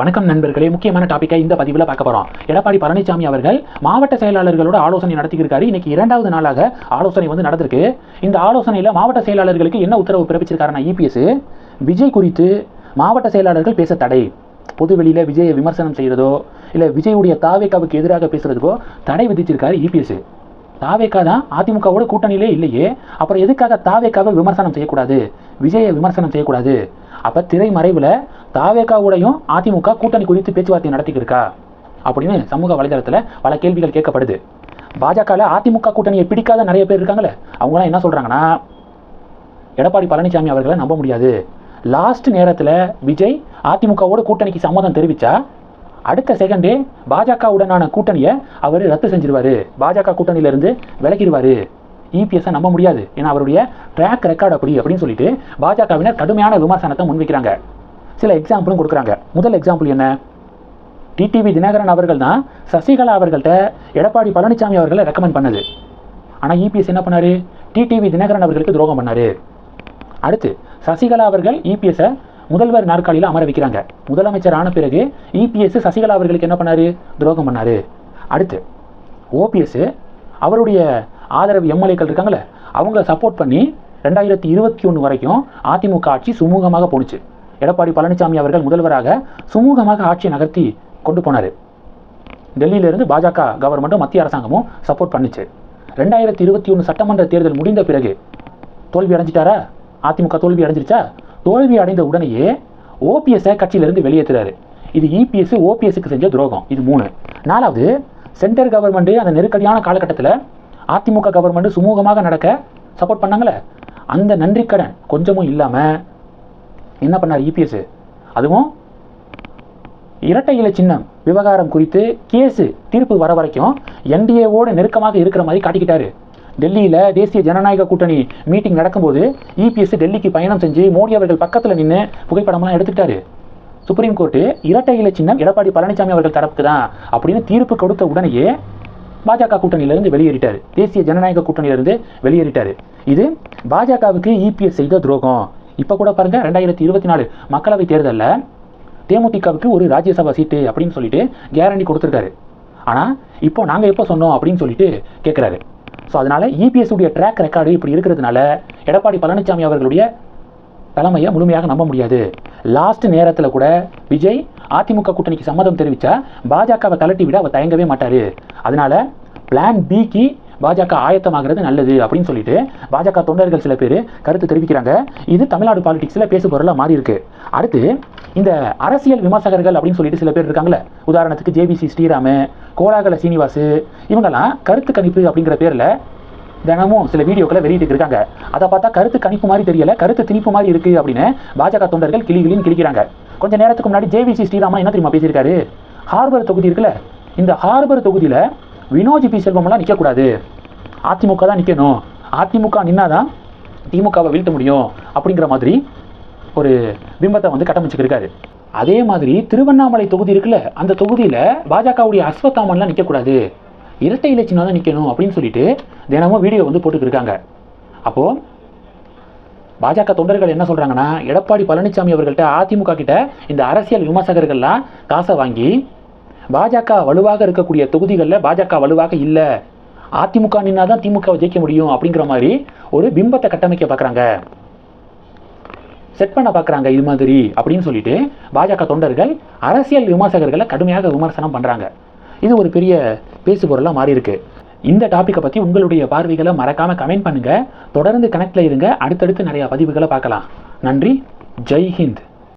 வணக்கம் நண்பர்களே முக்கியமான டாப்பிக்கை இந்த பதிவில் பார்க்க போகிறோம் எடப்பாடி பழனிசாமி அவர்கள் மாவட்ட செயலாளர்களோட ஆலோசனை நடத்தியிருக்காரு. இன்னைக்கு இரண்டாவது நாளாக ஆலோசனை வந்து நடந்திருக்கு. இந்த ஆலோசனையில் மாவட்ட செயலாளர்களுக்கு என்ன உத்தரவு பிறப்பிச்சிருக்காருன்னா இபிஎஸ் விஜய் குறித்து மாவட்ட செயலாளர்கள் பேச தடை. பொது வெளியில் விஜயை விமர்சனம் செய்கிறதோ இல்லை விஜயுடைய தாவேக்காவுக்கு எதிராக பேசுறதுக்கோ தடை விதிச்சிருக்காரு இபிஎஸ் தாவேக்கா தான் அதிமுகவோட கூட்டணியிலே இல்லையே. அப்புறம் எதுக்காக தாவேக்காவை விமர்சனம் செய்யக்கூடாது? விஜயை விமர்சனம் செய்யக்கூடாது. அப்போ திரைமறைவில் தாவேக்காவோடையும் அதிமுக கூட்டணி குறித்து பேச்சுவார்த்தை நடத்திக்கிட்டு இருக்கா அப்படின்னு சமூக வலைதளத்தில் பல கேள்விகள் கேட்கப்படுது. பாஜகவில் அதிமுக கூட்டணியை பிடிக்காத நிறைய பேர் இருக்காங்களே அவங்களாம் என்ன சொல்கிறாங்கன்னா எடப்பாடி பழனிசாமி அவர்களை நம்ப முடியாது. லாஸ்ட் நேரத்தில் விஜய் அதிமுகவோட கூட்டணிக்கு சம்மதம் தெரிவித்தா அடுத்த செகண்டே பாஜகவுடனான கூட்டணியை அவர் ரத்து செஞ்சிருவார். பாஜக கூட்டணியிலேருந்து விலகிடுவார் இபிஎஸ்ஸை நம்ப முடியாது. ஏன்னா அவருடைய ட்ராக் ரெக்கார்ட் அப்படி அப்படின்னு சொல்லிட்டு பாஜகவினர் கடுமையான விமர்சனத்தை முன்வைக்கிறாங்க. சில எக்ஸாம்பிளும் கொடுக்குறாங்க. முதல் எக்ஸாம்பிள் என்ன? டிடிவி தினகரன் அவர்கள் தான் சசிகலா அவர்கள்ட்ட எடப்பாடி பழனிசாமி அவர்களை ரெக்கமெண்ட் பண்ணது. ஆனால் இபிஎஸ் என்ன பண்ணாரு? டிடிவி தினகரன் அவர்களுக்கு துரோகம் பண்ணாரு. அடுத்து சசிகலா அவர்கள் இபிஎஸ்ஸை முதல்வர் நாற்காலியில் அமர வைக்கிறாங்க. முதலமைச்சர் ஆன பிறகு இபிஎஸ் சசிகலா அவர்களுக்கு என்ன பண்ணாரு? துரோகம் பண்ணாரு. அடுத்து ஓபிஎஸ் அவருடைய ஆதரவு எம்எல்ஏக்கள் இருக்காங்களே அவங்கள சப்போர்ட் பண்ணி ரெண்டாயிரத்தி இருபத்தி ஒன்று வரைக்கும் அதிமுக ஆட்சி சுமூகமாக போணுச்சு. எடப்பாடி பழனிசாமி அவர்கள் முதல்வராக சுமூகமாக ஆட்சியை நகர்த்தி கொண்டு போனார். டெல்லியிலிருந்து பாஜக கவர்மெண்ட்டும் மத்திய அரசாங்கமும் சப்போர்ட் பண்ணுச்சு. ரெண்டாயிரத்தி இருபத்தி ஒன்று சட்டமன்ற தேர்தல் முடிந்த பிறகு தோல்வி அடைஞ்சிட்டாரா? அதிமுக தோல்வி அடைஞ்சிருச்சா? தோல்வி அடைந்த உடனேயே ஓபிஎஸ்ஸை கட்சியிலிருந்து வெளியேற்றுறாரு. இது இபிஎஸ் ஓபிஎஸ்க்கு செஞ்ச துரோகம். இது மூணு. நாலாவது சென்டர் கவர்மெண்ட்டு அந்த நெருக்கடியான காலகட்டத்தில் அதிமுக கவர்மெண்ட் சுமூகமாக நடக்க சப்போர்ட் பண்ணாங்களே? அந்த நன்றி கடன் கொஞ்சமும் இல்லாமல் என்ன பண்ணார் இபிஎஸ் அதுவும் இரட்டை இலை சின்னம் விவகாரம் குறித்து கேஸு தீர்ப்பு வர வரைக்கும் என்டிஏவோடு நெருக்கமாக இருக்கிற மாதிரி காட்டிக்கிட்டாரு. டெல்லியில் தேசிய ஜனநாயக கூட்டணி மீட்டிங் நடக்கும்போது இபிஎஸ் டெல்லிக்கு பயணம் செஞ்சு மோடி அவர்கள் பக்கத்தில் நின்று புகைப்படம்லாம் எடுத்துக்கிட்டாரு. சுப்ரீம் கோர்ட்டு இரட்டை இலை சின்னம் எடப்பாடி பழனிசாமி அவர்கள் தரப்புக்கு தான் அப்படின்னு தீர்ப்பு கொடுத்த உடனேயே பாஜக கூட்டணியிலிருந்து வெளியேறிட்டார். தேசிய ஜனநாயக கூட்டணியிலிருந்து வெளியேறிட்டார். இது பாஜகவுக்கு இபிஎஸ் செய்த துரோகம். இப்போ கூட பாருங்க ரெண்டாயிரத்தி இருபத்தி நாலு மக்களவை தேர்தலில் தேமுதிகவுக்கு ஒரு ராஜ்யசபா சீட்டு அப்படின்னு சொல்லிட்டு கேரண்டி கொடுத்துருக்காரு. ஆனால் இப்போ நாங்கள் எப்போ சொன்னோம் அப்படின்னு சொல்லிட்டு கேட்குறாரு ஸோ அதனால் இபிஎஸ் உடைய ட்ராக் ரெக்கார்டு இப்படி இருக்கிறதுனால எடப்பாடி பழனிசாமி அவர்களுடைய தலைமையை முழுமையாக நம்ப முடியாது. லாஸ்ட் நேரத்தில் கூட விஜய் அதிமுக கூட்டணிக்கு சம்மதம் தெரிவித்தா பாஜகவை கலட்டி விட அவர் தயங்கவே மாட்டார். அதனால பிளான் பிக்கு பாஜக ஆயத்தமாகிறது நல்லது அப்படின்னு சொல்லிட்டு பாஜக தொண்டர்கள் சில பேர் கருத்து தெரிவிக்கிறாங்க. இது தமிழ்நாடு பாலிடிக்ஸில் பேசு பொருளாக மாறி இருக்கு. அடுத்து இந்த அரசியல் விமர்சகர்கள் அப்படின்னு சொல்லிட்டு சில பேர் இருக்காங்களே உதாரணத்துக்கு ஜேபிசி ஸ்ரீராமு கோலாகல சீனிவாசு இவங்கெல்லாம் கருத்து கணிப்பு அப்படிங்கிற பேரில் தினமும் சில வீடியோக்களை வெளியிட்டு இருக்காங்க. அதை பார்த்தா கருத்து கணிப்பு மாதிரி தெரியல கருத்து திணிப்பு மாதிரி இருக்கு அப்படின்னு பாஜக தொண்டர்கள் கிளிகளின் கிளிக்கிறாங்க. கொஞ்ச நேரத்துக்கு முன்னாடி ஜேவிசி ஸ்ரீராமா என்ன தெரியுமா பேசியிருக்காரு? ஹார்பர் தொகுதி இருக்குல்ல. இந்த ஹார்பர் தொகுதியில் வினோஜி பி செல்வமெல்லாம் நிற்கக்கூடாது அதிமுக தான் நிற்கணும் அதிமுக நின்னாதான் திமுகவை வீழ்த்த முடியும் அப்படிங்கிற மாதிரி ஒரு பிம்பத்தை வந்து கட்டமைச்சுக்கிருக்காரு. அதே மாதிரி திருவண்ணாமலை தொகுதி இருக்குல்ல அந்த தொகுதியில் பாஜகவுடைய அஸ்வத்தாமன்லாம் நிற்கக்கூடாது இரட்டை இலை சின்னம் தான் நிற்கணும் அப்படின்னு சொல்லிட்டு தினமும் வீடியோ வந்து போட்டுக்கிருக்காங்க. அப்போது பாஜக தொண்டர்கள் என்ன சொல்கிறாங்கன்னா எடப்பாடி பழனிசாமி அவர்கள்ட்ட அதிமுக கிட்ட இந்த அரசியல் விமர்சகர்கள்லாம் காசை வாங்கி பாஜக வலுவாக இருக்கக்கூடிய தொகுதிகளில் பாஜக வலுவாக இல்லை. அதிமுக நின்னா தான் திமுகவை ஜெயிக்க முடியும் அப்படிங்கிற மாதிரி ஒரு பிம்பத்தை கட்டமைக்க பார்க்குறாங்க செட் பண்ண பார்க்குறாங்க இது மாதிரி அப்படின்னு சொல்லிட்டு பாஜக தொண்டர்கள் அரசியல் விமர்சகர்களை கடுமையாக விமர்சனம் பண்ணுறாங்க இது ஒரு பெரிய பேசு பொருளாக மாறி இருக்கு. இந்த டாப்பிக்கை பற்றி உங்களுடைய பார்வைகளை மறக்காமல் கமெண்ட் பண்ணுங்கள் தொடர்ந்து கனெக்டில் இருங்க. அடுத்தடுத்து நிறையா பதிவுகளை பார்க்கலாம். நன்றி. ஜெய் ஹிந்த்.